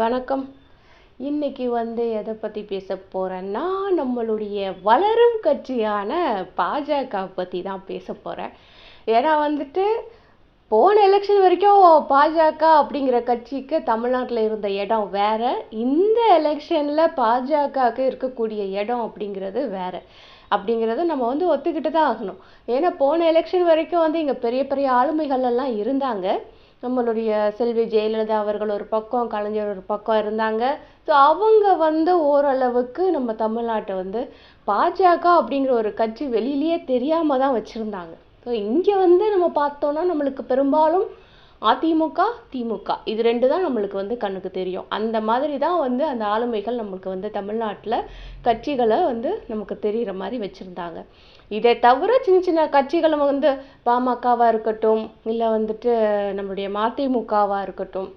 வணக்கம். இன்னைக்கு வந்து எதை பற்றி பேச போகிறேன்னா நம்மளுடைய வளரும் கட்சியான பாஜக பற்றி தான் பேச போகிறேன் ஏன்னா வந்துட்டு போன எலெக்ஷன் வரைக்கும் பாஜக அப்படிங்கிற கட்சிக்கு தமிழ்நாட்டில் இருந்த இடம் வேறு. இந்த எலெக்ஷனில் பாஜகவுக்கு இருக்கக்கூடிய இடம் அப்படிங்கிறது வேறு. அப்படிங்கிறத நம்ம வந்து ஒத்துக்கிட்டு தான் ஆகணும். ஏன்னா போன எலெக்ஷன் வரைக்கும் வந்து இங்கே பெரிய பெரிய ஆளுமைகள் எல்லாம் இருந்தாங்க. நம்மளுடைய செல்வி ஜெயலலிதா அவர்கள் ஒரு பக்கம் கலைஞர் ஒரு பக்கம் இருந்தாங்க. ஸோ அவங்க வந்து ஓரளவுக்கு நம்ம தமிழ்நாட்டை வந்து பாஜக அப்படிங்கிற ஒரு கட்சி வெளியிலேயே தெரியாமல் தான் வச்சுருந்தாங்க. ஸோ இங்கே வந்து நம்ம பார்த்தோன்னா நம்மளுக்கு பெரும்பாலும் அதிமுக திமுக. இது ரெண்டு தான் நம்மளுக்கு வந்து கண்ணுக்கு தெரியும். அந்த மாதிரி தான் வந்து அந்த ஆளுமைகள் நம்மளுக்கு வந்து தமிழ்நாட்டில் கட்சிகளை வந்து நமக்கு தெரிகிற மாதிரி வச்சுருந்தாங்க. இதை தவிர சின்ன சின்ன கட்சிகளும் வந்து பாமகவாக இருக்கட்டும் இல்லை வந்துட்டு நம்மளுடைய மதிமுகவாக இருக்கட்டும்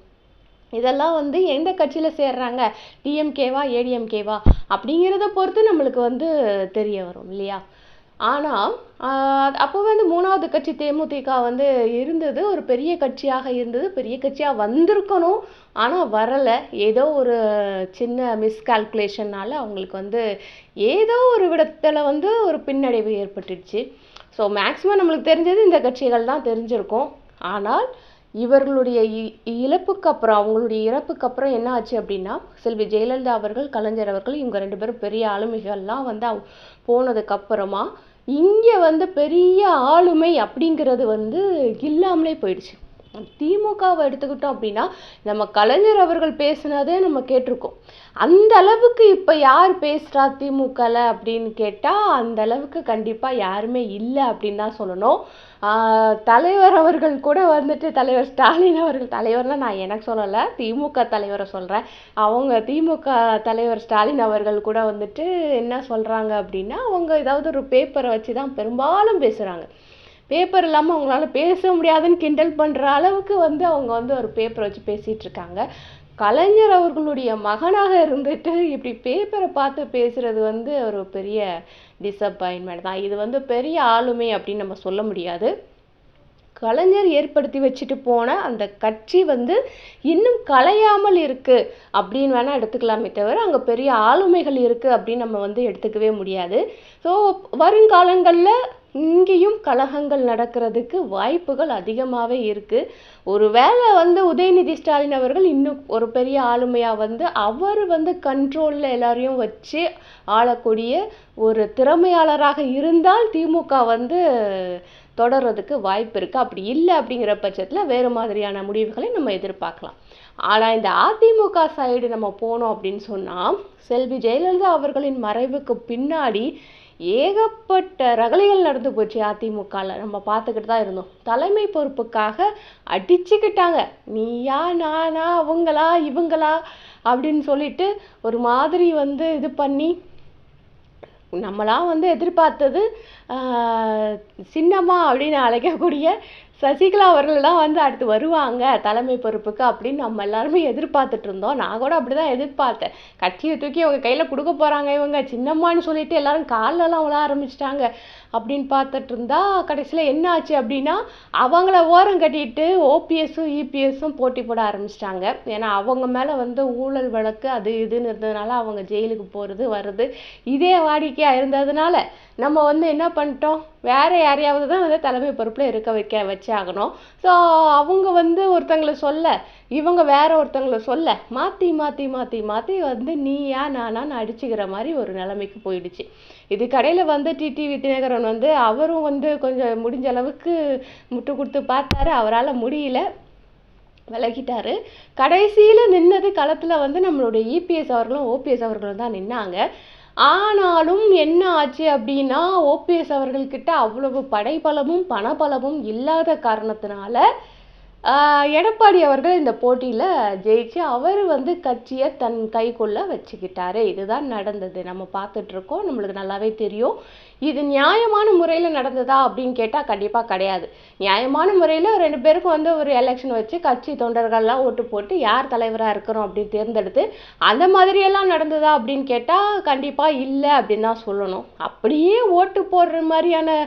இதெல்லாம் வந்து எந்த கட்சியில் சேர்றாங்க? டிஎம்கேவா ஏடிஎம்கேவா அப்படிங்கிறத பொறுத்து நம்மளுக்கு வந்து தெரிய வரும் இல்லையா? ஆனால் அப்போ வந்து மூணாவது கட்சி தேமுதிக வந்து இருந்தது. ஒரு பெரிய கட்சியாக இருந்தது. பெரிய கட்சியாக வந்திருக்கணும். ஆனால் வரலை. ஏதோ ஒரு சின்ன மிஸ்கால்குலேஷன்னால் அவங்களுக்கு வந்து ஏதோ ஒரு விடத்தில் வந்து ஒரு பின்னடைவு ஏற்பட்டுடுச்சு. ஸோ மேக்ஸிமம் நம்மளுக்கு தெரிஞ்சது இந்த கட்சிகள் தான் தெரிஞ்சிருக்கும். ஆனால் இவர்களுடைய இழப்புக்கு அப்புறம் அவங்களுடைய இறப்புக்கு அப்புறம் என்ன ஆச்சு அப்படின்னா செல்வி ஜெயலலிதா அவர்கள் கலைஞர் அவர்கள் இவங்க ரெண்டு பேரும் பெரிய ஆளுமைகள்லாம் வந்து அவ் போனதுக்கப்புறமா இங்கே வந்து பெரிய ஆளுமை அப்படிங்கிறது வந்து இல்லாமலே போயிடுச்சு. திமுகவை எடுத்துக்கிட்டோம் அப்படின்னா நம்ம கலைஞர் அவர்கள் பேசினதே நம்ம கேட்டிருக்கோம். அந்த அளவுக்கு இப்போ யார் பேசுகிறா திமுகவில் அப்படின்னு கேட்டால் அந்த அளவுக்கு கண்டிப்பாக யாருமே இல்லை அப்படின்னு தான் சொல்லணும். தலைவர் அவர்கள் கூட வந்துட்டு தலைவர் ஸ்டாலின் அவர்கள் தலைவர்னால் நான் எனக்கு சொல்லலை திமுக தலைவரை சொல்கிறேன் அவங்க திமுக தலைவர் ஸ்டாலின் அவர்கள் கூட வந்துட்டு என்ன சொல்கிறாங்க அப்படின்னா அவங்க ஏதாவது ஒரு பேப்பரை வச்சு தான் பெரும்பாலும் பேசுகிறாங்க பேப்பர் இல்லாமல் அவங்களால பேச முடியாதுன்னு கிண்டல் பண்ணுற அளவுக்கு வந்து அவங்க வந்து ஒரு பேப்பரை வச்சு பேசிகிட்டு இருக்காங்க. கலைஞர் அவர்களுடைய மகனாக இருந்துட்டு இப்படி பேப்பரை பார்த்து பேசுகிறது வந்து ஒரு பெரிய டிசப்பாயின்மெண்ட் தான். இது வந்து பெரிய ஆளுமை அப்படின்னு நம்ம சொல்ல முடியாது. கலைஞர் ஏற்படுத்தி வச்சுட்டு போன அந்த கட்சி வந்து இன்னும் கலையாமல் இருக்குது அப்படின்னு வேணால் எடுத்துக்கலாமே தவிர அங்கே பெரிய ஆளுமைகள் இருக்குது அப்படின்னு நம்ம வந்து எடுத்துக்கவே முடியாது. ஸோ வருங்காலங்களில் இங்கேயும் கலகங்கள் நடக்கிறதுக்கு வாய்ப்புகள் அதிகமாகவே இருக்குது ஒருவேளை வந்து உதயநிதி ஸ்டாலின் அவர்கள் இன்னும் ஒரு பெரிய ஆளுமையாக வந்து அவர் வந்து கண்ட்ரோலில் எல்லாரையும் வச்சு ஆளக்கூடிய ஒரு திறமையாளராக இருந்தால் திமுக வந்து தொடர்றதுக்கு வாய்ப்பு இருக்குது அப்படி இல்லை அப்படிங்கிற பட்சத்தில் வேறு மாதிரியான முடிவுகளை நம்ம எதிர்பார்க்கலாம். ஆனால் இந்த அதிமுக சைடு நம்ம போனோம் அப்படின்னு சொன்னால் செல்வி ஜெயலலிதா அவர்களின் மறைவுக்கு பின்னாடி ஏகப்பட்ட ரகலைகள் நடந்து போச்சு அதிமுகவில் நம்ம பார்த்துக்கிட்டு தான் இருந்தோம். தலைமை பொறுப்புக்காக அடிச்சுக்கிட்டாங்க. நீயா நானா அவங்களா இவங்களா அப்படின்னு சொல்லிட்டு ஒரு மாதிரி வந்து இது பண்ணி நம்மளாம் வந்து எதிர்பார்த்தது சின்னம்மா அப்படின்னு அழைக்கக்கூடிய சசிகலா அவர்கள்லாம் வந்து அடுத்து வருவாங்க தலைமை பொறுப்புக்கு அப்படின்னு நம்ம எல்லாருமே எதிர்பார்த்துட்டு இருந்தோம். நான் கூட அப்படிதான் எதிர்பார்த்தேன். கட்சியை தூக்கி அவங்க கையில் கொடுக்க போகிறாங்க இவங்க. சின்னம்மான்னு சொல்லிட்டு எல்லாரும் காலெல்லாம் விழ ஆரம்பிச்சிட்டாங்க அப்படின்னு பார்த்துட்டு இருந்தா கடைசியில் என்ன ஆச்சு அப்படின்னா அவங்கள ஓரம் கட்டிட்டு ஓபிஎஸும் இபிஎஸும் போட்டி போட ஆரம்பிச்சிட்டாங்க. ஏன்னா அவங்க மேலே வந்து ஊழல் வழக்கு அது இதுன்னு இருந்ததுனால அவங்க ஜெயிலுக்கு போகிறது வருது இதே வாடிக்கையாக இருந்ததுனால நம்ம வந்து என்ன பண்ணிட்டோம்? வேறு யாரையாவது தான் வந்து தலைமை பொறுப்பில் இருக்க வைக்க வச்சாகணும். ஸோ அவங்க வந்து ஒருத்தங்களை சொல்ல இவங்க வேற ஒருத்தங்களை சொல்ல மாற்றி மாற்றி மாற்றி மாற்றி வந்து நீயா நானான்னு அடிச்சுக்கிற மாதிரி ஒரு நிலைமைக்கு போயிடுச்சு. இது கடையில் வந்து டிடிவி தினகரன் வந்து அவரும் வந்து கொஞ்சம் முடிஞ்ச அளவுக்கு முட்டு கொடுத்து பார்த்தாரு. அவரால் முடியல. விலகிட்டாரு. கடைசியில் நின்னது களத்தில் வந்து நம்மளுடைய இபிஎஸ் அவர்களும் ஓபிஎஸ் அவர்களும் தான் நின்னாங்க. ஆனாலும் என்ன ஆச்சு அப்படின்னா ஓபிஎஸ் அவர்கள்கிட்ட அவ்வளவு படைபலமும் பணபலமும் இல்லாத காரணத்தினால எடப்பாடி அவர்கள் இந்த போட்டியில் ஜெயிச்சு அவர் வந்து கட்சியை தன் கைக்குள்ளே வச்சுக்கிட்டாரு. இதுதான் நடந்தது. நம்ம பார்த்துட்ருக்கோம் நம்மளுக்கு நல்லாவே தெரியும். இது நியாயமான முறையில் நடந்ததா அப்படின்னு கேட்டால் கண்டிப்பாக கிடையாது. நியாயமான முறையில் ரெண்டு பேருக்கும் வந்து ஒரு எலெக்ஷன் வச்சு கட்சி தொண்டர்கள்லாம் ஓட்டு போட்டு யார் தலைவராக இருக்கிறோம் அப்படின்னு தேர்ந்தெடுத்து அந்த மாதிரியெல்லாம் நடந்ததா அப்படின்னு கேட்டால் கண்டிப்பாக இல்லை அப்படின்னு தான் சொல்லணும். அப்படியே ஓட்டு போடுற மாதிரியான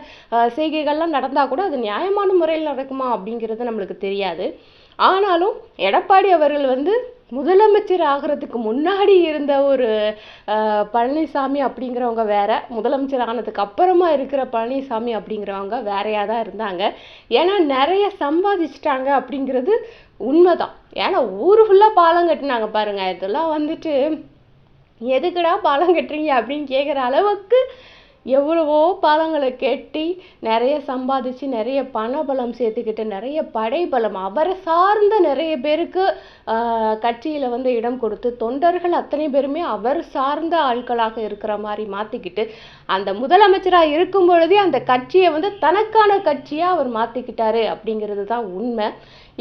செய்கைகள்லாம் நடந்தால் கூட அது நியாயமான முறையில் நடக்குமா அப்படிங்கிறது நம்மளுக்கு தெரியாது. ஆனாலும் எடப்பாடி அவர்கள் வந்து முதலமைச்சர் ஆகிறதுக்கு முன்னாடி இருந்த ஒரு பழனிசாமி அப்படிங்கிறவங்க வேற. முதலமைச்சர் ஆனதுக்கு அப்புறமா இருக்கிற பழனிசாமி அப்படிங்கிறவங்க வேறையாக தான் இருந்தாங்க. ஏன்னா நிறைய சம்பாதிச்சிட்டாங்க அப்படிங்கிறது உண்மைதான். ஏன்னா ஊர் ஃபுல்லாக பாலம் கட்டினாங்க பாருங்க. இதெல்லாம் வந்துட்டு எதுக்குடா பாலம் கட்டுறீங்க அப்படின்னு கேட்குற அளவுக்கு எவ்வளவோ பாலங்களை கட்டி நிறைய சம்பாதிச்சு நிறைய பணபலம் சேர்த்துக்கிட்டு நிறைய படைபலம் அவரை சார்ந்த நிறைய பேருக்கு கட்சியில் வந்து இடம் கொடுத்து தொண்டர்கள் அத்தனை பேருமே அவர் சார்ந்த ஆட்களாக இருக்கிற மாதிரி மாற்றிக்கிட்டு அந்த முதலமைச்சராக இருக்கும் பொழுதே அந்த கட்சியை வந்து தனக்கான கட்சியாக அவர் மாற்றிக்கிட்டாரு அப்படிங்கிறது தான் உண்மை.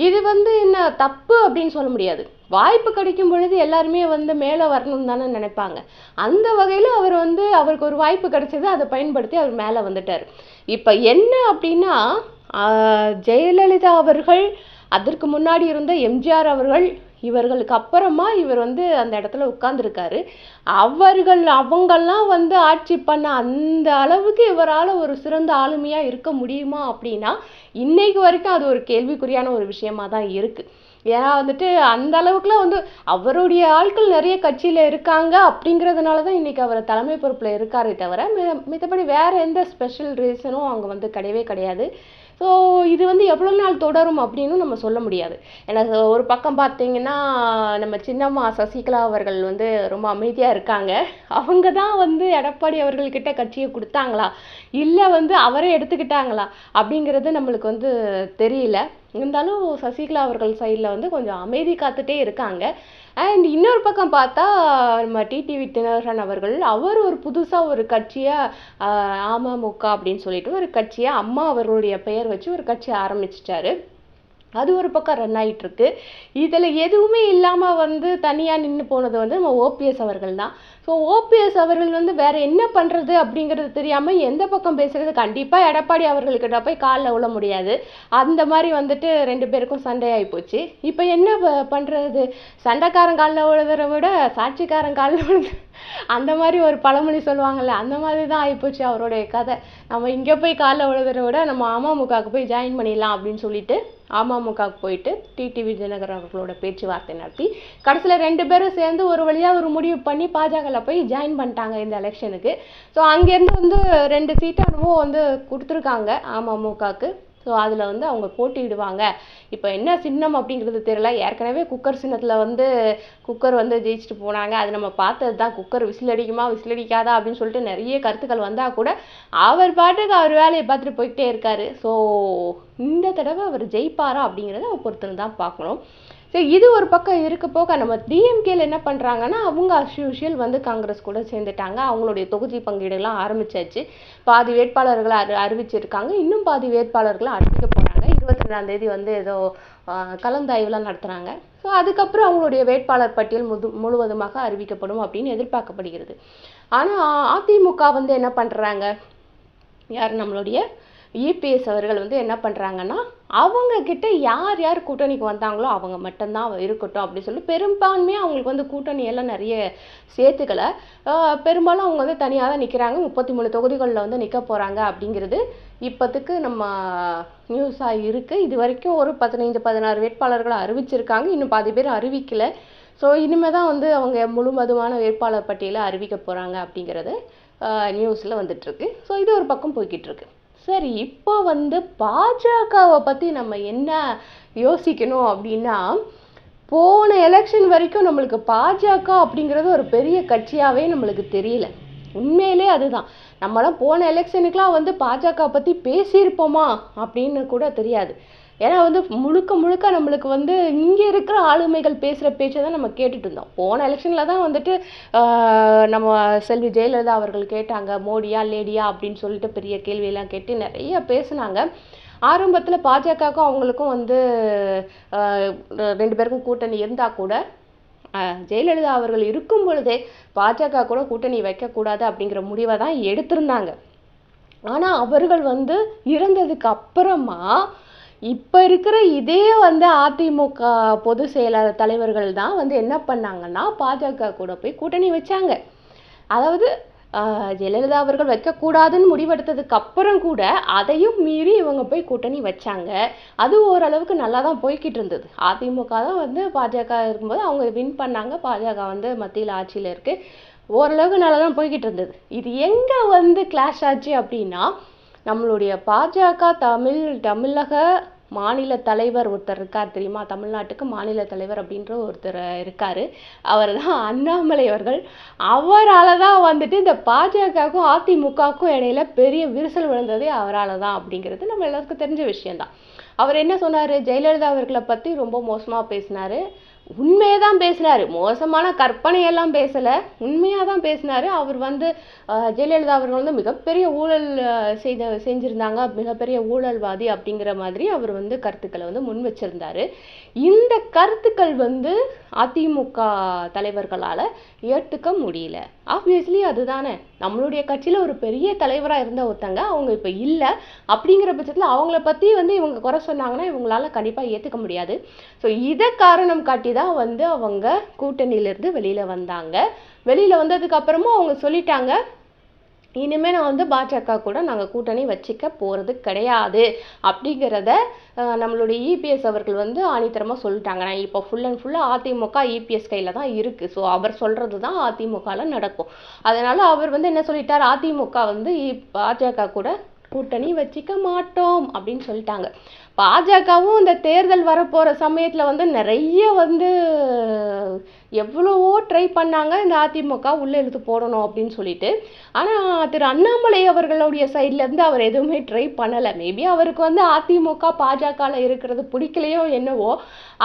இது வந்து என்ன தப்பு அப்படின்னு சொல்ல முடியாது. வாய்ப்பு கிடைக்கும் பொழுது எல்லாருமே வந்து மேலே வரணும்னு தானே நினைப்பாங்க. அந்த வகையில் அவர் வந்து அவருக்கு ஒரு வாய்ப்பு கிடைச்சது அதை பயன்படுத்தி அவர் மேலே வந்துட்டார். இப்போ என்ன அப்படின்னா ஜெயலலிதா அவர்கள் அதற்கு முன்னாடி இருந்த எம்ஜிஆர் அவர்கள் இவர்களுக்கு அப்புறமா இவர் வந்து அந்த இடத்துல உட்கார்ந்துருக்காரு. அவர்கள் அவங்கெல்லாம் வந்து ஆட்சி பண்ண அந்த அளவுக்கு இவரால் ஒரு சிறந்த ஆளுமையாக இருக்க முடியுமா அப்படின்னா இன்னைக்கு வரைக்கும் அது ஒரு கேள்விக்குறியான ஒரு விஷயமா தான் இருக்குது ஏன்னா வந்துட்டு அந்த அளவுக்குலாம் வந்து அவருடைய ஆட்கள் நிறைய கட்சியில் இருக்காங்க அப்படிங்கிறதுனால தான் இன்னைக்கு அவர் தலைமை பொறுப்பில் இருக்காரே தவிர மி- மித்தபடி வேற எந்த ஸ்பெஷல் ரீசனும் அவங்க வந்து கிடையவே கிடையாது. ஸோ இது வந்து எவ்வளோ நாள் தொடரும் அப்படின்னு நம்ம சொல்ல முடியாது. ஏன்னா ஒரு பக்கம் பார்த்தீங்கன்னா நம்ம சின்னம்மா சசிகலா அவர்கள் வந்து ரொம்ப அமைதியாக இருக்காங்க. அவங்க தான் வந்து எடப்பாடி அவர்கள்கிட்ட கட்சியை கொடுத்தாங்களா? இல்லை வந்து அவரே எடுத்துக்கிட்டாங்களா? அப்படிங்கிறது நம்மளுக்கு வந்து தெரியல. இருந்தாலும் சசிகலா அவர்கள் சைடில் வந்து கொஞ்சம் அமைதி காத்துட்டே இருக்காங்க. அண்ட் இன்னொரு பக்கம் பார்த்தா நம்ம டிடிவி தினகரன் அவர்கள் அவர் ஒரு புதுசாக ஒரு கட்சியை அமமுக அப்படின்னு சொல்லிட்டு ஒரு கட்சியை அம்மா அவர்களுடைய பெயர் வச்சு ஒரு கட்சியை ஆரம்பிச்சிட்டாரு. அது ஒரு பக்கம் ரன் ஆகிட்டுருக்கு இதில் எதுவுமே இல்லாமல் வந்து தனியாக நின்று போனது வந்து நம்ம ஓபிஎஸ் அவர்கள் தான். ஸோ ஓபிஎஸ் அவர்கள் வந்து வேற என்ன பண்ணுறது அப்படிங்கிறது தெரியாமல் எந்த பக்கம் பேசுறது? கண்டிப்பாக எடப்பாடி அவர்கள்கிட்ட போய் காலில் விழ முடியாது. அந்த மாதிரி வந்துட்டு ரெண்டு பேருக்கும் சண்டையாகி போச்சு. இப்போ என்ன பண்ணுறது பண்றது? சண்டைக்காரன் காலில் விழுறத விட சாட்சிக்காரன் காலில் விழுது அந்த மாதிரி ஒரு பழமொழி சொல்லுவாங்கல்ல அந்த மாதிரி தான் ஆகிப்போச்சு அவருடைய கதை. நம்ம இங்கே போய் காலில் விழுறத விட நம்ம அமமுகவுக்கு போய் ஜாயின் பண்ணிடலாம் அப்படின்னு சொல்லிட்டு அமமுகவுக்கு போயிட்டு டிடிவி தினகர் அவர்களோட பேச்சுவார்த்தை நடத்தி கடைசியில் ரெண்டு பேரும் சேர்ந்து ஒரு வழியாக ஒரு முடிவு பண்ணி பாஜக பாஜகவில் போய் ஜாயின் பண்ணிட்டாங்க இந்த எலெக்ஷனுக்கு ஸோ அங்கேருந்து வந்து ரெண்டு சீட்டு வந்து கொடுத்துருக்காங்க அமமுகவுக்கு ஸோ அதில் வந்து அவங்க போட்டியிடுவாங்க. இப்போ என்ன சின்னம் அப்படிங்கிறது தெரியல. ஏற்கனவே குக்கர் சின்னத்தில் வந்து குக்கர் வந்து ஜெயிச்சுட்டு போனாங்க. அது நம்ம பார்த்தது தான் குக்கர் விசில் அடிக்குமா விசில் அடிக்காதா அப்படின்னு சொல்லிட்டு நிறைய கருத்துக்கள் வந்தால் கூட அவர் பாட்டுக்கு அவர் வேலையை பார்த்துட்டு போயிட்டே இருக்காரு. ஸோ இந்த தடவை அவர் ஜெயிப்பாரா அப்படிங்கிறத பொறுத்துன்னு தான் பார்க்கணும். சரி இது ஒரு பக்கம் இருக்க போக நம்ம டிஎம்கேல என்ன பண்ணுறாங்கன்னா அவங்க அஸ் usual வந்து காங்கிரஸ் கூட சேர்ந்துட்டாங்க. அவங்களுடைய தொகுதி பங்கீடுலாம் ஆரம்பிச்சாச்சு. பாதி வேட்பாளர்களை அறி அறிவிச்சிருக்காங்க. இன்னும் பாதி வேட்பாளர்களை அறிவிக்க போகிறாங்க இருபத்தி ரெண்டாம் தேதி வந்து ஏதோ கலந்தாய்வுலாம் நடத்துகிறாங்க ஸோ அதுக்கப்புறம் அவங்களுடைய வேட்பாளர் பட்டியல் முது முழுவதுமாக அறிவிக்கப்படும் அப்படின்னு எதிர்பார்க்கப்படுகிறது. ஆனால் அதிமுக வந்து என்ன பண்ணுறாங்க யார் நம்மளுடைய இபிஎஸ் அவர்கள் வந்து என்ன பண்ணுறாங்கன்னா அவங்க கிட்ட யார் யார் கூட்டணிக்கு வந்தாங்களோ அவங்க மட்டும்தான் இருக்கட்டும் அப்படின்னு சொல்லி பெரும்பான்மையாக அவங்களுக்கு வந்து கூட்டணி எல்லாம் நிறைய சேர்த்துக்கலை. பெரும்பாலும் அவங்க வந்து தனியாக தான் நிற்கிறாங்க முப்பத்தி மூணு தொகுதிகளில் வந்து நிற்க போகிறாங்க அப்படிங்கிறது இப்போத்துக்கு நம்ம நியூஸாக இருக்குது இது வரைக்கும் ஒரு பதினைந்து பதினாறு வேட்பாளர்களை அறிவிச்சிருக்காங்க. இன்னும் பாதி பேர் அறிவிக்கல. ஸோ இனிமேல் தான் வந்து அவங்க முழுமதுமான வேட்பாளர் பட்டியலை அறிவிக்க போகிறாங்க அப்படிங்கிறது நியூஸில் வந்துட்டுருக்கு ஸோ இது ஒரு பக்கம் போய்கிட்டு இருக்கு. சரி இப்போ வந்து பாஜகவை பற்றி நம்ம என்ன யோசிக்கணும் அப்படின்னா போன எலெக்ஷன் வரைக்கும் நம்மளுக்கு பாஜக அப்படிங்கிறது ஒரு பெரிய கட்சியாகவே நம்மளுக்கு தெரியல. உண்மையிலே அதுதான். நம்மளாம் போன எலெக்ஷனுக்குலாம் வந்து பாஜக பற்றி பேசியிருப்போமா அப்படின்னு கூட தெரியாது. ஏன்னா வந்து முழுக்க முழுக்க நம்மளுக்கு வந்து இங்கே இருக்கிற ஆளுமைகள் பேசுகிற பேச்சை தான் நம்ம கேட்டுட்டு இருந்தோம். போன எலெக்ஷனில் தான் வந்துட்டு நம்ம செல்வி ஜெயலலிதா அவர்கள் கேட்டாங்க மோடியா லேடியா அப்படின்னு சொல்லிட்டு பெரிய கேள்வியெல்லாம் கேட்டு நிறைய பேசுனாங்க. ஆரம்பத்தில் பாஜகவுக்கும் அவங்களுக்கும் வந்து ரெண்டு பேருக்கும் கூட்டணி இருந்தால் கூட ஜெயலலிதா அவர்கள் இருக்கும் பொழுதே பாஜக கூட கூட்டணி வைக்கக்கூடாது அப்படிங்கிற முடிவை தான் எடுத்திருந்தாங்க. ஆனால் அவர்கள் வந்து இறந்ததுக்கு அப்புறமா இப்போ இருக்கிற இதே வந்து அதிமுக பொதுச் செயலாளர் தலைவர்கள் தான் வந்து என்ன பண்ணாங்கன்னா பாஜக கூட போய் கூட்டணி வச்சாங்க. அதாவது ஜெயலலிதா அவர்கள் வைக்கக்கூடாதுன்னு முடிவெடுத்ததுக்கு அப்புறம் கூட அதையும் மீறி இவங்க போய் கூட்டணி வச்சாங்க. அது ஓரளவுக்கு நல்லா தான் போய்கிட்டு இருந்தது. அதிமுக தான் வந்து பாஜக இருக்கும்போது அவங்க வின் பண்ணாங்க. பாஜக வந்து மத்தியில் ஆட்சியில் இருக்குது ஓரளவுக்கு நல்லா தான் போய்கிட்டு இருந்தது. இது எங்கே வந்து கிளாஷ் ஆச்சு அப்படின்னா நம்மளுடைய பாஜக தமிழ் தமிழக மாநில தலைவர் ஒருத்தர் இருக்கார் தெரியுமா? தமிழ்நாட்டுக்கு மாநில தலைவர் அப்படின்ற ஒருத்தர் இருக்கார். அவர் தான் அண்ணாமலை அவர்கள். அவரால் தான் வந்துட்டு இந்த பாஜகவுக்கும் அதிமுகவுக்கும் இடையில பெரிய விரிசல் விழுந்ததே அவரால் தான் அப்படிங்கிறது நம்ம எல்லாருக்கும் தெரிஞ்ச விஷயம்தான். அவர் என்ன சொன்னார்? ஜெயலலிதா அவர்களை பற்றி ரொம்ப மோசமாக பேசினாரு. உண்மையை தான் பேசுகிறாரு மோசமான கற்பனையெல்லாம் பேசலை. உண்மையாக தான் பேசினாரு. அவர் வந்து ஜெயலலிதா அவர்கள் வந்து மிகப்பெரிய ஊழல் செய்த செஞ்சுருந்தாங்க. மிகப்பெரிய ஊழல்வாதி அப்படிங்கிற மாதிரி அவர் வந்து கருத்துக்களை வந்து முன் வச்சிருந்தாரு. இந்த கருத்துக்கள் வந்து அதிமுக தலைவர்களால் ஏற்றுக்க முடியல. ஆப்வியஸ்லி அதுதானே. நம்மளுடைய கட்சியில் ஒரு பெரிய தலைவராக இருந்த ஒருத்தங்க அவங்க இப்போ இல்லை. அப்படிங்கிற பட்சத்தில் அவங்கள பற்றி வந்து இவங்க குறை சொன்னாங்கன்னா இவங்களால கண்டிப்பாக ஏற்றுக்க முடியாது. ஸோ இதை காரணம் காட்டி தான் வந்து அவங்க கூட்டணியிலேருந்து வெளியில் வந்தாங்க. வெளியில் வந்ததுக்கப்புறமும் அவங்க சொல்லிட்டாங்க இனிமேல் நான் வந்து பாஜக கூட நாங்கள் கூட்டணி வச்சுக்க போகிறது கிடையாது. அப்படிங்கிறத நம்மளுடைய இபிஎஸ் அவர்கள் வந்து ஆணித்தரமாக சொல்லிட்டாங்க. நான் இப்போ ஃபுல் அண்ட் ஃபுல்லாக அதிமுக இபிஎஸ் கையில் தான் இருக்குது ஸோ அவர் சொல்கிறது தான் அதிமுகவில் நடக்கும். அதனால் அவர் வந்து என்ன சொல்லிட்டார்? அதிமுக வந்து இ- பாஜக கூட கூட்டணி வச்சுக்க மாட்டோம் அப்படின்னு சொல்லிட்டாங்க. பாஜகவும் இந்த தேர்தல் வரப்போகிற சமயத்தில் வந்து நிறைய வந்து எவ்வளவோ ட்ரை பண்ணாங்க. இந்த அதிமுக உள்ளே இழுத்து போடணும் அப்படின்னு சொல்லிட்டு. ஆனால் திரு அண்ணாமலை அவர்களுடைய சைட்லேருந்து அவர் எதுவுமே ட்ரை பண்ணலை. மேபி அவருக்கு வந்து அதிமுக பாஜகவில் இருக்கிறது பிடிக்கலையோ என்னவோ.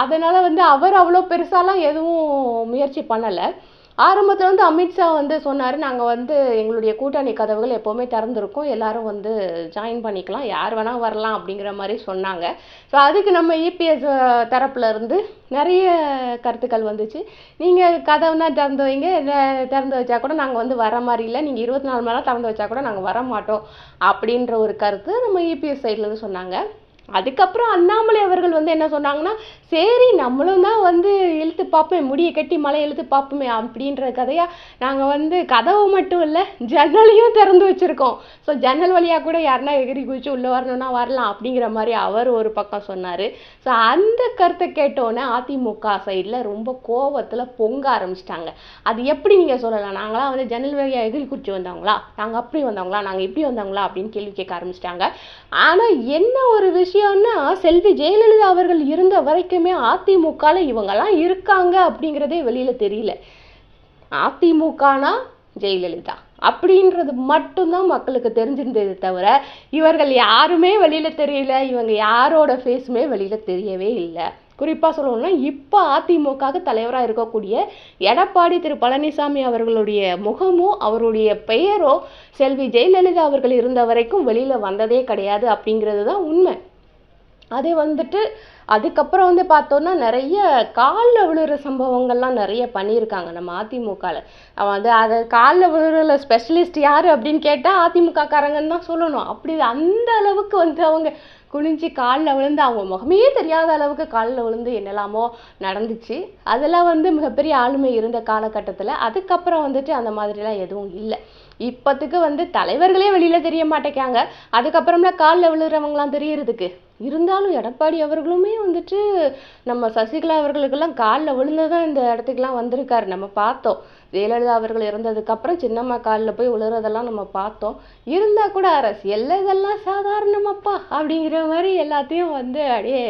அதனால் வந்து அவர் அவ்வளோ பெருசாலாம் எதுவும் முயற்சி பண்ணலை. ஆரம்பத்தில் வந்து அமித்ஷா வந்து சொன்னார் நாங்கள் வந்து எங்களுடைய கூட்டணி கதவுகள் எப்போவுமே திறந்துருக்கோம். எல்லாரும் வந்து ஜாயின் பண்ணிக்கலாம். யார் வேணால் வரலாம் அப்படிங்கிற மாதிரி சொன்னாங்க. ஸோ அதுக்கு நம்ம இபிஎஸ் தரப்புல இருந்து நிறைய கருத்துக்கள் வந்துச்சு. நீங்கள் கதவுனா திறந்து வைங்க. திறந்து வச்சா கூட நாங்கள் வந்து வர மாதிரி இல்லை. நீங்கள் இருபத்தி நாலு மணி நேரம் திறந்து வச்சா கூட நாங்கள் வர மாட்டோம் அப்படின்ற ஒரு கருத்து நம்ம இபிஎஸ் சைட்லேருந்து சொன்னாங்க. அதுக்கப்புறம் அண்ணாமலை அவர்கள் வந்து என்ன சொன்னாங்கன்னா சரி நம்மளும் தான் வந்து இழுத்து பார்ப்போம் முடியை கட்டி மலை இழுத்து பார்ப்போமே அப்படின்ற கதையாக நாங்கள் வந்து கதவு மட்டும் இல்லை ஜன்னலையும் திறந்து வச்சுருக்கோம். ஸோ ஜன்னல் வழியாக கூட யாருன்னா எகிரி குதிச்சு உள்ளே வரணும்னா வரலாம் அப்படிங்கிற மாதிரி அவர் ஒரு பக்கம் சொன்னார். ஸோ அந்த கருத்தை கேட்டோன்னே அதிமுக சைடில் ரொம்ப கோவத்தில் பொங்க ஆரம்பிச்சிட்டாங்க. அது எப்படி நீங்கள் சொல்லலாம்? நாங்களாம் வந்து ஜன்னல் வழியாக எகிரி குதிச்சு வந்தவங்களா? நாங்கள் அப்படி வந்தவங்களா? நாங்கள் இப்படி வந்தவங்களா? அப்படின்னு கேள்வி கேட்க ஆரம்பிச்சிட்டாங்க. ஆனால் என்ன ஒரு விஷயம் விஷயம்னா செல்வி ஜெயலலிதா அவர்கள் இருந்த வரைக்குமே அதிமுகவில் இவங்கெல்லாம் இருக்காங்க அப்படிங்கிறதே வெளியில் தெரியல. அதிமுகனா ஜெயலலிதா. அப்படின்றது மட்டும்தான் மக்களுக்கு தெரிஞ்சிருந்தது தவிர இவர்கள் யாருமே வெளியில் தெரியல. இவங்க யாரோட ஃபேஸுமே வெளியில் தெரியவே இல்லை. குறிப்பாக சொல்லணும்னா இப்போ அதிமுகவுக்கு தலைவராக இருக்கக்கூடிய எடப்பாடி திரு பழனிசாமி அவர்களுடைய முகமோ அவருடைய பெயரோ செல்வி ஜெயலலிதா அவர்கள் இருந்த வரைக்கும் வெளியில் வந்ததே கிடையாது அப்படிங்கிறது தான் உண்மை. அதே வந்துட்டு அதுக்கப்புறம் வந்து பார்த்தோன்னா நிறைய காலில் விழுற சம்பவங்கள்லாம் நிறைய பண்ணியிருக்காங்க நம்ம அதிமுகவில் அவன் வந்து அதை காலில் விழுறல ஸ்பெஷலிஸ்ட் யார் அப்படின்னு கேட்டால் அதிமுக காரங்கன்னு தான் சொல்லணும். அப்படி அந்த அளவுக்கு வந்து அவங்க குனிஞ்சு காலில் விழுந்து அவங்க முகமே தெரியாத அளவுக்கு காலில் விழுந்து என்னெல்லாமோ நடந்துச்சு. அதெல்லாம் வந்து மிகப்பெரிய ஆளுமை இருந்த காலகட்டத்தில். அதுக்கப்புறம் வந்துட்டு அந்த மாதிரிலாம் எதுவும் இல்லை. இப்போத்துக்கு வந்து தலைவர்களே வெளியில் தெரிய மாட்டேங்காங்க அதுக்கப்புறம்ல காலில் விழுறவங்களாம் தெரியறதுக்கு இருந்தாலும் எடப்பாடி அவர்களுமே வந்துட்டு நம்ம சசிகலா அவர்களுக்கெல்லாம் காலில் விழுந்துதான் இந்த இடத்துக்குலாம் வந்திருக்காரு. நம்ம பார்த்தோம். ஜெயலலிதா அவர்கள் இறந்ததுக்கப்புறம் சின்னம்மா காலில் போய் விழுறதெல்லாம் நம்ம பார்த்தோம். இருந்தால் கூட அரசியல்ல இதெல்லாம் சாதாரணமாப்பா அப்படிங்கிற மாதிரி எல்லாத்தையும் வந்து அப்படியே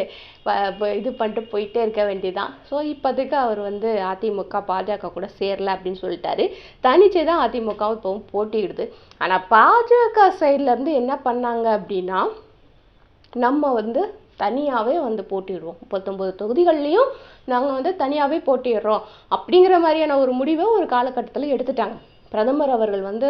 இது பண்ணிட்டு போயிட்டே இருக்க வேண்டியதான் ஸோ இப்போதைக்கு அவர் வந்து அதிமுக பாஜக கூட சேரல அப்படின்னு சொல்லிட்டாரு. தனிச்சே தான் அதிமுகவும் இப்போவும் போட்டியிடுது. ஆனால் பாஜக சைட்லேருந்து என்ன பண்ணாங்க அப்படின்னா நம்ம வந்து தனியாகவே வந்து போட்டிடுவோம். முப்பத்தொன்பது தொகுதிகள்லையும் நாங்கள் வந்து தனியாகவே போட்டிடுறோம். அப்படிங்கிற மாதிரியான ஒரு முடிவை ஒரு காலகட்டத்தில் எடுத்துட்டாங்க. பிரதமர் அவர்கள் வந்து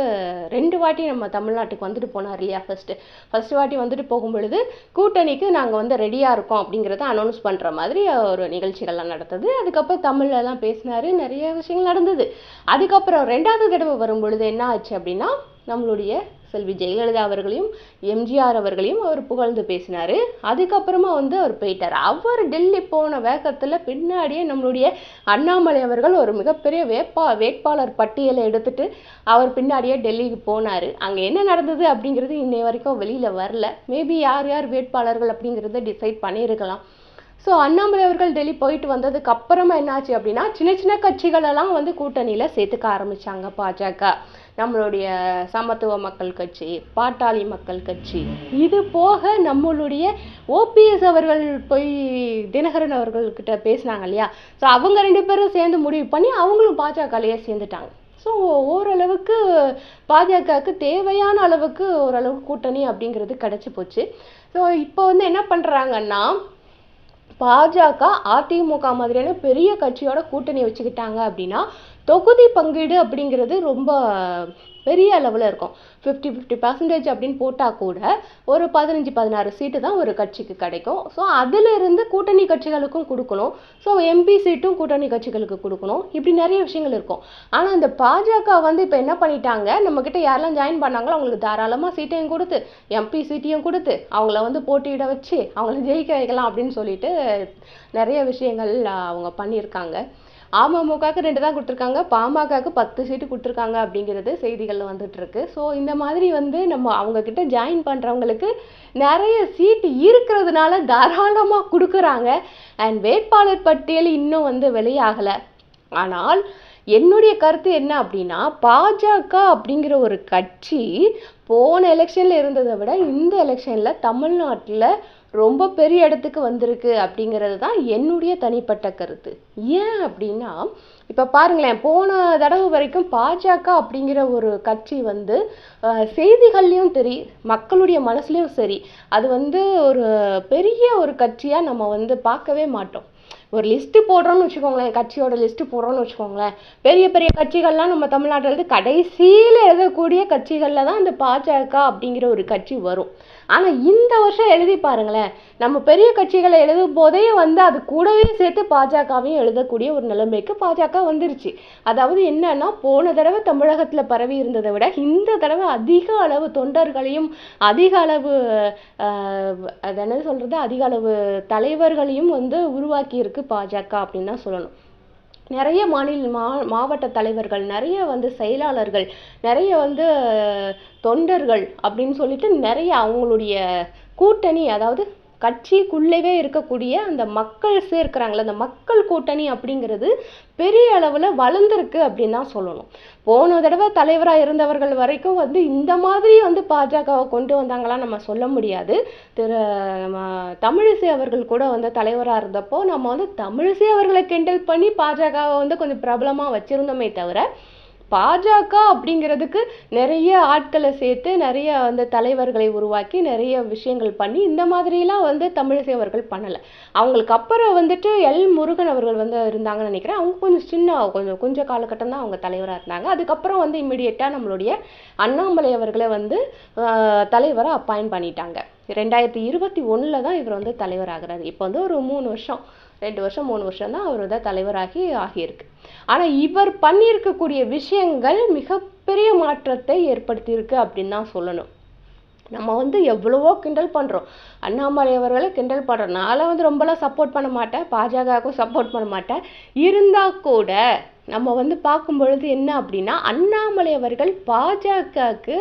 ரெண்டு வாட்டி நம்ம தமிழ்நாட்டுக்கு வந்துட்டு போனார் இல்லையா ஃபர்ஸ்ட் ஃபர்ஸ்ட் வாட்டி வந்துட்டு போகும் பொழுது கூட்டணிக்கு நாங்கள் வந்து ரெடியாக இருக்கோம் அப்படிங்கிறத அனௌன்ஸ் பண்ணுற மாதிரி ஒரு நிகழ்ச்சிகள்லாம் நடந்தது. அதுக்கப்புறம் தமிழ்லலாம் பேசினார் பேசினாரு. நிறைய விஷயங்கள் நடந்தது. அதுக்கப்புறம் ரெண்டாவது தடவை வரும் பொழுது என்ன ஆச்சு அப்படின்னா நம்மளுடைய செல்வி ஜெயலலிதா அவர்களையும் எம்ஜிஆர் அவர்களையும் அவர் புகழ்ந்து பேசினார். அதுக்கப்புறமா வந்து அவர் போயிட்டார். அவர் டெல்லி போன வேகத்தில் பின்னாடியே நம்மளுடைய அண்ணாமலை அவர்கள் ஒரு மிகப்பெரிய வேட்பா வேட்பாளர் பட்டியலை எடுத்துட்டு அவர் பின்னாடியே டெல்லிக்கு போனார். அங்கே என்ன நடந்தது அப்படிங்கிறது இன்னை வரைக்கும் வெளியில் வரல. மேபி யார் யார் வேட்பாளர்கள் அப்படிங்கிறத டிசைட் பண்ணியிருக்கலாம். ஸோ அண்ணாமலை அவர்கள் டெல்லி போயிட்டு வந்ததுக்கு அப்புறமா என்னாச்சு அப்படின்னா சின்ன சின்ன கட்சிகளெல்லாம் வந்து கூட்டணியில் சேர்த்துக்க ஆரம்பிச்சாங்க பாஜக நம்மளுடைய சமத்துவ மக்கள் கட்சி பாட்டாளி மக்கள் கட்சி. இது போக நம்மளுடைய ஓபிஎஸ் அவர்கள் போய் தினகரன் அவர்கள்கிட்ட பேசினாங்க இல்லையா? ஸோ அவங்க ரெண்டு பேரும் சேர்ந்து முடிவு பண்ணி அவங்களும் பாஜகலையே சேர்ந்துட்டாங்க. ஸோ ஓரளவுக்கு பாஜகவுக்கு தேவையான அளவுக்கு ஓரளவுக்கு கூட்டணி அப்படிங்கிறது கிடச்சி போச்சு. ஸோ இப்போ வந்து என்ன பண்ணுறாங்கன்னா பாஜக அதிமுக மாதிரியான பெரிய கட்சியோட கூட்டணி வச்சுக்கிட்டாங்க அப்படின்னா தொகுதி பங்கீடு அப்படிங்கிறது ரொம்ப பெரிய அளவில் இருக்கும். ஃபிஃப்டி ஃபிஃப்டி பர்சன்டேஜ் அப்படின்னு போட்டால் கூட ஒரு பதினஞ்சு பதினாறு சீட்டு தான் ஒரு கட்சிக்கு கிடைக்கும். ஸோ அதிலிருந்து கூட்டணி கட்சிகளுக்கும் கொடுக்கணும். ஸோ எம்பி சீட்டும் கூட்டணி கட்சிகளுக்கு கொடுக்கணும். இப்படி நிறைய விஷயங்கள் இருக்கும். ஆனால் இந்த பாஜக வந்து இப்போ என்ன பண்ணிட்டாங்க? நம்மக்கிட்ட யாரெல்லாம் ஜாயின் பண்ணாங்களோ அவங்களுக்கு தாராளமாக சீட்டையும் கொடுத்து எம்பி சீட்டையும் கொடுத்து அவங்கள வந்து போட்டியிட வச்சு அவங்கள ஜெயிக்க வைக்கலாம் அப்படின்னு சொல்லிட்டு நிறைய விஷயங்கள் அவங்க பண்ணியிருக்காங்க. அமமுகவுக்கு ரெண்டு தான் கொடுத்துருக்காங்க. பாமகவுக்கு பத்து சீட்டு கொடுத்துருக்காங்க அப்படிங்கிறது செய்திகளில் வந்துட்டுருக்கு. ஸோ இந்த மாதிரி வந்து நம்ம அவங்கக்கிட்ட ஜாயின் பண்ணுறவங்களுக்கு நிறைய சீட்டு இருக்கிறதுனால தாராளமாக கொடுக்குறாங்க. அண்ட் வேட்பாளர் பட்டியல் இன்னும் வந்து வெளியாகலை. ஆனால் என்னுடைய கருத்து என்ன அப்படின்னா பாஜக அப்படிங்கிற ஒரு கட்சி போன எலெக்ஷனில் இருந்ததை விட இந்த எலெக்ஷனில் தமிழ்நாட்டில் ரொம்ப பெரிய இடத்துக்கு வந்திருக்கு அப்படிங்கிறது தான் என்னுடைய தனிப்பட்ட கருத்து. ஏன் அப்படின்னா இப்போ பாருங்களேன் போன தடவை வரைக்கும் பாஜக அப்படிங்கிற ஒரு கட்சி வந்து செய்திகள்லேயும் செய்திகள்லையும் சரி மக்களுடைய மனசுலையும் சரி அது வந்து ஒரு பெரிய ஒரு கட்சியாக நம்ம வந்து பார்க்கவே மாட்டோம். ஒரு லிஸ்ட்டு போடுறோம்னு வச்சுக்கோங்களேன் கட்சியோட லிஸ்ட்டு போடுறோம்னு வச்சுக்கோங்களேன். பெரிய பெரிய கட்சிகள்லாம் நம்ம தமிழ்நாட்டில் இருந்து கடைசியில் எழுதக்கூடிய கட்சிகளில் தான் இந்த பாஜக அப்படிங்கிற ஒரு கட்சி வரும். ஆனால் இந்த வருஷம் எழுதி பாருங்களேன். நம்ம பெரிய கட்சிகளை எழுதும் போதே வந்து அது கூடவே சேர்த்து பாஜகவையும் எழுதக்கூடிய ஒரு நிலைமைக்கு பாஜக வந்துருச்சு. அதாவது என்னன்னா போன தடவை தமிழகத்தில் பரவி இருந்ததை விட இந்த தடவை அதிக அளவு தொண்டர்களையும் அதிக அளவு அது என்ன சொல்கிறது அதிக அளவு தலைவர்களையும் வந்து உருவாக்கியிருக்கு பாஜக அப்படின்னு தான் சொல்லணும். நிறைய மாநில மா மாவட்ட தலைவர்கள் நிறைய வந்து செயலாளர்கள் நிறைய வந்து தொண்டர்கள் அப்படின்னு சொல்லிட்டு நிறைய அவங்களுடைய கூட்டணி அதாவது கட்சிக்குள்ளவே இருக்கக்கூடிய அந்த மக்கள் சேர்க்கிறாங்களே அந்த மக்கள் கூட்டணி அப்படிங்கிறது பெரிய அளவில் வளர்ந்துருக்கு அப்படின்னு தான் சொல்லணும். போன தடவை தலைவராக இருந்தவர்கள் வரைக்கும் வந்து இந்த மாதிரி வந்து பாஜகவை கொண்டு வந்தாங்களா நம்ம சொல்ல முடியாது. திரு நம்ம தமிழிசை அவர்கள் கூட வந்து தலைவராக இருந்தப்போ நம்ம வந்து தமிழிசை அவர்களை கிண்டல் பண்ணி பாஜகவை வந்து கொஞ்சம் பிரபலமாக வச்சுருந்தோமே தவிர பாஜக அப்படிங்கிறதுக்கு நிறைய ஆட்களை சேர்த்து நிறைய வந்து தலைவர்களை உருவாக்கி நிறைய விஷயங்கள் பண்ணி இந்த மாதிரிலாம் வந்து தமிழிசை அவர்கள் பண்ணலை. அவங்களுக்கு அப்புறம் வந்துட்டு எல் முருகன் அவர்கள் வந்து இருந்தாங்கன்னு நினைக்கிறேன். அவங்க கொஞ்சம் சின்ன கொஞ்சம் கொஞ்சம் காலகட்டம் தான் அவங்க தலைவராக இருந்தாங்க. அதுக்கப்புறம் வந்து இம்மிடியட்டாக நம்மளுடைய அண்ணாமலை அவர்களை வந்து தலைவராக அப்பாயின் பண்ணிட்டாங்க. ரெண்டாயிரத்தி இருபத்தி ஒன்றில் தான் இவர் வந்து தலைவராகிறார். இப்போ வந்து ஒரு மூணு வருஷம். ரெண்டு வருஷம் மூணு வருஷம் தான் அவர் தான் தலைவராகி ஆகியிருக்கு. ஆனால் இவர் பண்ணியிருக்கக்கூடிய விஷயங்கள் மிகப்பெரிய மாற்றத்தை ஏற்படுத்தியிருக்கு அப்படின்னு தான் சொல்லணும். நம்ம வந்து எவ்வளவோ கிண்டல் பண்ணுறோம் அண்ணாமலை அவர்களை கிண்டல் பண்ணுறோம் நான்லாம் வந்து ரொம்பலாம் சப்போர்ட் பண்ண மாட்டேன். பாஜகவுக்கும் சப்போர்ட் பண்ண மாட்டேன். இருந்தால் கூட நம்ம வந்து பார்க்கும் பொழுது என்ன அப்படின்னா அண்ணாமலை அவர்கள் பாஜகவுக்கு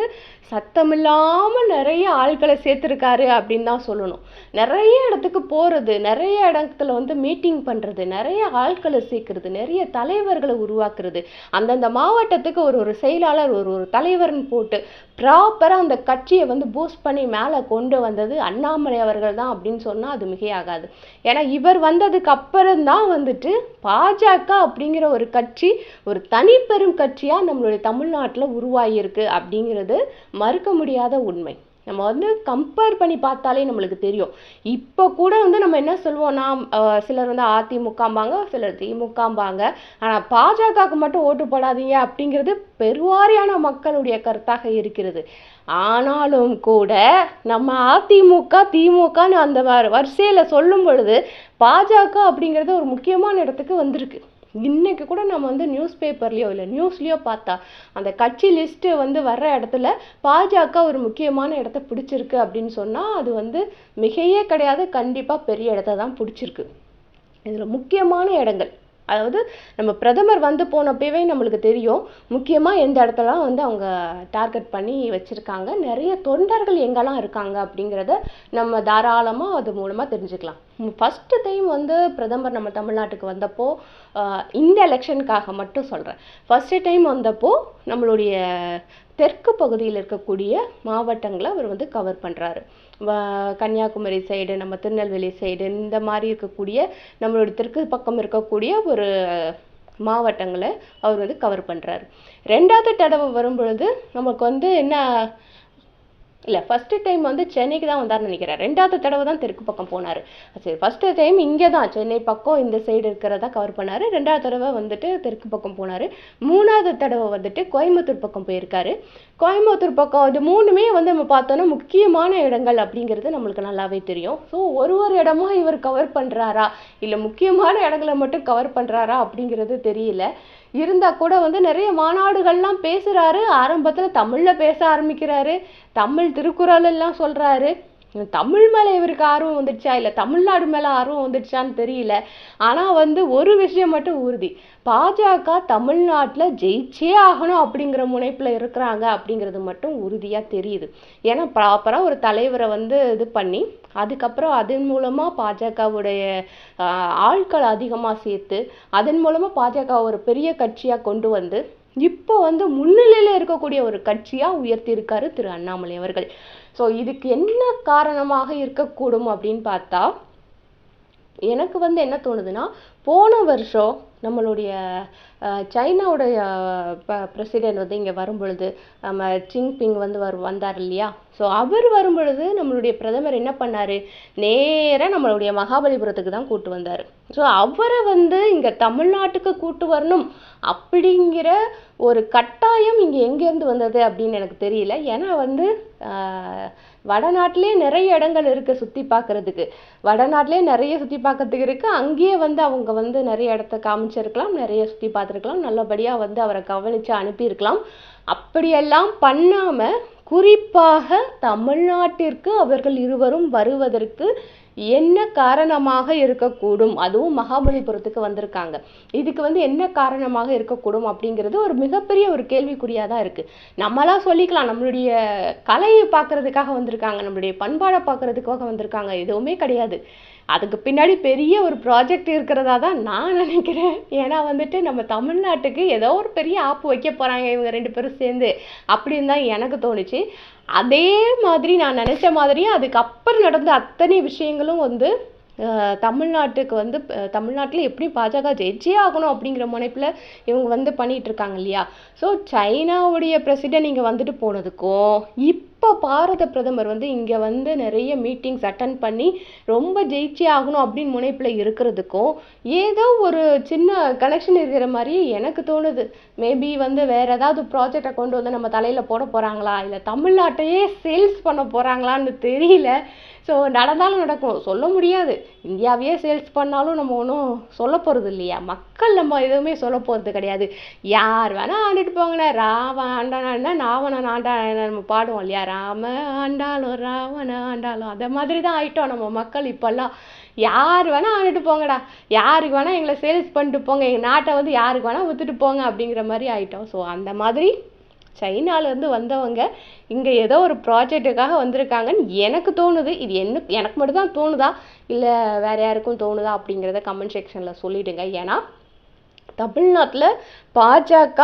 சத்தமில்லாமல் நிறைய ஆட்களை சேர்த்துருக்காரு அப்படின்னு தான் சொல்லணும். நிறைய இடத்துக்கு போகிறது நிறைய இடத்துல வந்து மீட்டிங் பண்ணுறது நிறைய ஆட்களை சேர்க்குறது நிறைய தலைவர்களை உருவாக்குறது அந்தந்த மாவட்டத்துக்கு ஒரு ஒரு செயலாளர் ஒரு ஒரு தலைவர்னு போட்டு ப்ராப்பராக அந்த கட்சியை வந்து பூஸ்ட் பண்ணி மேலே கொண்டு வந்தது அண்ணாமலை அவர்கள் தான் அப்படின்னு சொன்னால் அது மிகையாகாது. ஏன்னா இவர் வந்ததுக்கு அப்புறம் தான் வந்துட்டு பாஜக அப்படிங்கிற ஒரு கட்சி கட்சி ஒரு தனிப்பெரும் கட்சியாக நம்மளுடைய தமிழ்நாட்டில் உருவாகியிருக்கு அப்படிங்கிறது மறுக்க முடியாத உண்மை. நம்ம வந்து கம்பேர் பண்ணி பார்த்தாலே நம்மளுக்கு தெரியும். இப்போ கூட வந்து நம்ம என்ன சொல்லுவோம்னா சிலர் வந்து அதிமுகம்பாங்க சிலர் திமுகம்பாங்க. ஆனால் பாஜகவுக்கு மட்டும் ஓட்டு போடாதீங்க அப்படிங்கிறது பெருவாரியான மக்களுடைய கருத்தாக இருக்கிறது. ஆனாலும் கூட நம்ம அதிமுக திமுகன்னு அந்த வ- சொல்லும் பொழுது பாஜக அப்படிங்கிறது ஒரு முக்கியமான இடத்துக்கு வந்திருக்கு. இன்றைக்கி கூட நம்ம வந்து நியூஸ் பேப்பர்லேயோ இல்லை நியூஸ்லேயோ பார்த்தா அந்த கட்சி லிஸ்ட்டு வந்து வர்ற இடத்துல பாஜக ஒரு முக்கியமான இடத்த பிடிச்சிருக்கு அப்படின்னு சொன்னால் அது வந்து மிகையே கிடையாது. கண்டிப்பாக பெரிய இடத்த தான் பிடிச்சிருக்கு. இதில் முக்கியமான இடங்கள். அதாவது நம்ம பிரதமர் வந்து போனப்பவே நம்மளுக்கு தெரியும். முக்கியமாக எந்த இடத்துலலாம் வந்து அவங்க டார்கெட் பண்ணி வச்சுருக்காங்க. நிறைய தொண்டர்கள் எங்கெல்லாம் இருக்காங்க அப்படிங்கிறத நம்ம தாராளமாக அது மூலமாக தெரிஞ்சுக்கலாம். ஃபஸ்ட்டு டைம் வந்து பிரதமர் நம்ம தமிழ்நாட்டுக்கு வந்தப்போ இந்த எலெக்ஷனுக்காக மட்டும் சொல்கிறேன் ஃபஸ்ட்டு டைம் வந்தப்போ நம்மளுடைய தெற்கு பகுதியில் இருக்கக்கூடிய மாவட்டங்களை அவர் வந்து கவர் பண்ணுறாரு கன்னியாகுமரி சைடு நம்ம திருநெல்வேலி சைடு இந்த மாதிரி இருக்கக்கூடிய நம்மளுடைய தெற்கு பக்கம் இருக்கக்கூடிய ஒரு மாவட்டங்களை அவர் வந்து கவர் பண்ணுறாரு ரெண்டாவது தடவை வரும் பொழுது நமக்கு வந்து என்ன இல்லை ஃபஸ்ட்டு டைம் வந்து சென்னைக்கு தான் வந்தார்னு நினைக்கிறேன். ரெண்டாவது தடவை தான் தெற்கு பக்கம் போனார். சரி ஃபஸ்ட்டு டைம் இங்கே தான் சென்னை பக்கம் இந்த சைடு இருக்கிறதா கவர் பண்ணார். ரெண்டாவது தடவை வந்துட்டு தெற்கு பக்கம் போனார். மூணாவது தடவை வந்துட்டு கோயம்புத்தூர் பக்கம் போயிருக்காரு. கோயம்புத்தூர் பக்கம் இது மூணுமே வந்து நம்ம பார்த்தோன்னா முக்கியமான இடங்கள் அப்படிங்கிறது நம்மளுக்கு நல்லாவே தெரியும். ஸோ ஒரு ஒரு இடமும் இவர் கவர் பண்ணுறாரா இல்லை முக்கியமான இடங்களை மட்டும் கவர் பண்ணுறாரா அப்படிங்கிறது தெரியல. இருந்தால் கூட வந்து நிறைய மாநாடுகள்லாம் பேசுகிறாரு ஆரம்பத்தில் தமிழில் பேச ஆரம்பிக்கிறாரு. தமிழ் திருக்குறள் எல்லாம் சொல்கிறாரு தமிழ் மேலே இவருக்கு ஆர்வம் வந்துடுச்சா? இல்லை தமிழ்நாடு மேலே ஆர்வம் வந்துடுச்சான்னு தெரியல. ஆனால் வந்து ஒரு விஷயம் மட்டும் உறுதி. பாஜக தமிழ்நாட்டில் ஜெயிச்சே ஆகணும் அப்படிங்கிற முனைப்பில் இருக்கிறாங்க அப்படிங்கிறது மட்டும் உறுதியாக தெரியுது. ஏன்னா ப்ராப்பராக ஒரு தலைவரை வந்து இது பண்ணி அதுக்கப்புறம் அதன் மூலமாக பாஜகவுடைய ஆட்கள் அதிகமாக சேர்த்து அதன் மூலமாக பாஜக ஒரு பெரிய கட்சியாக கொண்டு வந்து இப்போ வந்து முன்னிலையில் இருக்கக்கூடிய ஒரு கட்சியாக உயர்த்தியிருக்காரு திரு அண்ணாமலை அவர்கள். ஸோ இதுக்கு என்ன காரணமாக இருக்கக்கூடும் அப்படின்னு பார்த்தா எனக்கு வந்து என்ன தோணுதுன்னா போன வருஷம் நம்மளுடைய சைனாவுடைய ப பிரசிடென்ட் வந்து இங்கே வரும்பொழுது நம்ம ஜின்பிங் வந்து வரு வந்தார் இல்லையா? ஸோ அவர் வரும்பொழுது நம்மளுடைய பிரதமர் என்ன பண்ணார்? நேராக நம்மளுடைய மகாபலிபுரத்துக்கு தான் கூட்டு வந்தார். ஸோ அவரை வந்து இங்கே தமிழ்நாட்டுக்கு கூட்டு வரணும் அப்படிங்கிற ஒரு கட்டாயம் இங்கே எங்கேருந்து வந்தது அப்படின்னு எனக்கு தெரியல. ஏன்னா வந்து வடநாட்டிலே நிறைய இடங்கள் இருக்குது சுற்றி பார்க்குறதுக்கு. வடநாட்டிலே நிறைய சுற்றி பார்க்கறதுக்கு இருக்குது அங்கேயே வந்து அவங்க வந்து நிறைய இடத்த காமிச்சிருக்கலாம் நிறைய சுற்றி பார்த்துருக்கலாம். நல்லபடியாக வந்து அவரை கவனித்து அனுப்பியிருக்கலாம். அப்படியெல்லாம் பண்ணாமல் குறிப்பாக தமிழ்நாட்டிற்கு அவர்கள் இருவரும் வருவதற்கு என்ன காரணமாக இருக்கக்கூடும்? அதுவும் மகாபலிபுரத்துக்கு வந்திருக்காங்க. இதுக்கு வந்து என்ன காரணமாக இருக்கக்கூடும் அப்படிங்கிறது ஒரு மிகப்பெரிய ஒரு கேள்விக்குறியாக தான் இருக்குது நம்மளாம் சொல்லிக்கலாம் நம்மளுடைய கலையை பார்க்குறதுக்காக வந்திருக்காங்க நம்மளுடைய பண்பாடை பார்க்குறதுக்காக வந்திருக்காங்க. எதுவுமே கிடையாது. அதுக்கு பின்னாடி பெரிய ஒரு ப்ராஜெக்ட் இருக்கிறதா தான் நான் நினைக்கிறேன். ஏன்னா வந்துட்டு நம்ம தமிழ்நாட்டுக்கு ஏதோ ஒரு பெரிய ஆப்பு வைக்க போகிறாங்க இவங்க ரெண்டு பேரும் சேர்ந்து. அப்படின்னு தான் எனக்கு தோணுச்சு. அதே மாதிரி நான் நினச்ச மாதிரியே அதுக்கப்புறம் நடந்த அத்தனை விஷயங்களும் வந்து தமிழ்நாட்டுக்கு வந்து தமிழ்நாட்டில் எப்படி பாஜக ஜெயிச்சே ஆகணும் அப்படிங்கிற முனைப்பில் இவங்க வந்து பண்ணிகிட்ருக்காங்க இருக்காங்க இல்லையா? ஸோ சைனாவுடைய பிரசிடென்ட் இங்கே வந்துட்டு போனதுக்கும் இப்போ பாரத பிரதமர் வந்து இங்கே வந்து நிறைய மீட்டிங்ஸ் அட்டன் பண்ணி ரொம்ப ஜெயிச்சே ஆகணும் அப்படின்னு முனைப்பில் இருக்கிறதுக்கும் ஏதோ ஒரு சின்ன கனெக்ஷன் இருக்கிற மாதிரி எனக்கு தோணுது. மேபி வந்து வேறு ஏதாவது ப்ராஜெக்டை கொண்டு வந்து நம்ம தலையில் போட போகிறாங்களா இல்லை தமிழ்நாட்டையே சேல்ஸ் பண்ண போகிறாங்களான்னு தெரியல. ஸோ நடந்தாலும் நடக்கும். சொல்ல முடியாது. இந்தியாவையே சேல்ஸ் பண்ணாலும் நம்ம ஒன்றும் சொல்ல போகிறது இல்லையா? மக்கள் நம்ம எதுவுமே சொல்ல போகிறது கிடையாது. யார் வேணால் ஆண்டுட்டு போங்கண்ணே ராவ ஆண்டானா ராவணன் ஆண்டா நம்ம பாடுவோம் இல்லையா? ராம ஆண்டாலும் ராவண ஆண்டாலும். அந்த மாதிரி தான் ஆயிட்டோம் நம்ம மக்கள் இப்போல்லாம். யார் வேணால் ஆண்டுட்டு போங்கடா. யாருக்கு வேணால் எங்களை சேல்ஸ் பண்ணிட்டு போங்க. எங்கள் நாட்டை வந்து யாருக்கு வேணால் வித்துட்டு போங்க அப்படிங்கிற மாதிரி ஆயிட்டோம். ஸோ அந்த மாதிரி சைனாலேருந்து வந்தவங்க இங்கே ஏதோ ஒரு ப்ராஜெக்ட்டுக்காக வந்திருக்காங்கன்னு எனக்கு தோணுது. இது என்ன எனக்கு மட்டும்தான் தோணுதா? இல்லை வேறு யாருக்கும் தோணுதா? அப்படிங்கிறத கமெண்ட் செக்ஷனில் சொல்லிடுங்க. ஏன்னா தமிழ்நாட்டில் பாஜக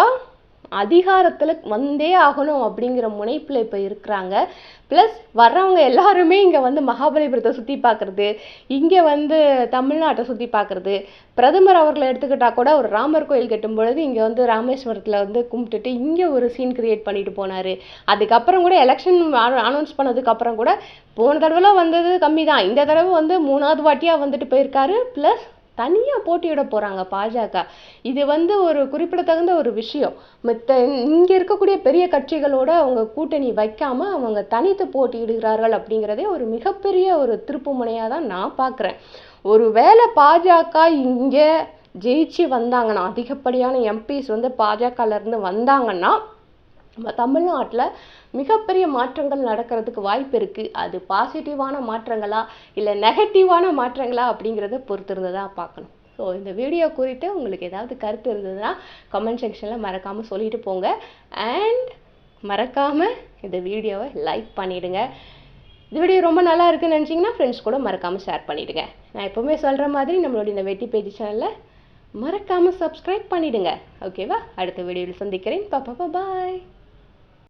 அதிகாரத்தில் வந்தே ஆகணும் அப்படிங்கிற முனைப்பில் இப்போ இருக்கிறாங்க. ப்ளஸ் வர்றவங்க எல்லாருமே இங்கே வந்து மகாபலிபுரத்தை சுற்றி பார்க்குறது இங்கே வந்து தமிழ்நாட்டை சுற்றி பார்க்குறது பிரதமர் அவர்களை எடுத்துக்கிட்டால் கூட ஒரு ராமர் கோயில் கட்டும் பொழுது இங்கே வந்து ராமேஸ்வரத்தில் வந்து கும்பிட்டுட்டு இங்கே ஒரு சீன் கிரியேட் பண்ணிட்டு போனார். அதுக்கப்புறம் கூட எலெக்ஷன் அனௌன்ஸ் பண்ணதுக்கப்புறம் கூட போன தடவைலாம் வந்தது கம்மி தான் இந்த தடவை வந்து மூணாவது வாட்டியாக வந்துட்டு போயிருக்காரு. ப்ளஸ் தனியாக போட்டியிட போகிறாங்க பாஜக. இது வந்து ஒரு குறிப்பிடத்தகுந்த ஒரு விஷயம். மற்ற இங்கே இருக்கக்கூடிய பெரிய கட்சிகளோட அவங்க கூட்டணி வைக்காமல் அவங்க தனித்து போட்டியிடுகிறார்கள் அப்படிங்கிறதே ஒரு மிகப்பெரிய ஒரு திருப்புமுனையாக தான் நான் பார்க்குறேன் ஒரு வேளை பாஜக இங்கே ஜெயிச்சு வந்தாங்கன்னா அதிகப்படியான எம்பிஸ் வந்து பாஜகலேருந்து வந்தாங்கன்னா நம்ம தமிழ்நாட்டில் மிகப்பெரிய மாற்றங்கள் நடக்கிறதுக்கு வாய்ப்பு இருக்குது அது பாசிட்டிவான மாற்றங்களா? இல்லை நெகட்டிவான மாற்றங்களா? அப்படிங்கிறத பொறுத்திருந்து தான் பார்க்கணும். ஸோ இந்த வீடியோ குறித்து உங்களுக்கு ஏதாவது கருத்து இருந்ததுன்னா கமெண்ட் செக்ஷனில் மறக்காமல் சொல்லிட்டு போங்க. அண்ட் மறக்காமல் இந்த வீடியோவை லைக் பண்ணிவிடுங்க இந்த வீடியோ ரொம்ப நல்லா இருக்குன்னு நினச்சிங்கன்னா ஃப்ரெண்ட்ஸ் கூட மறக்காமல் ஷேர் பண்ணிவிடுங்க நான் எப்போவுமே சொல்கிற மாதிரி நம்மளுடைய இந்த வெட்டி பேஜ் சேனலில் மறக்காமல் சப்ஸ்கிரைப் பண்ணிவிடுங்க ஓகேவா அடுத்த வீடியோவில் சந்திக்கிறேன். பாப்பா பாய்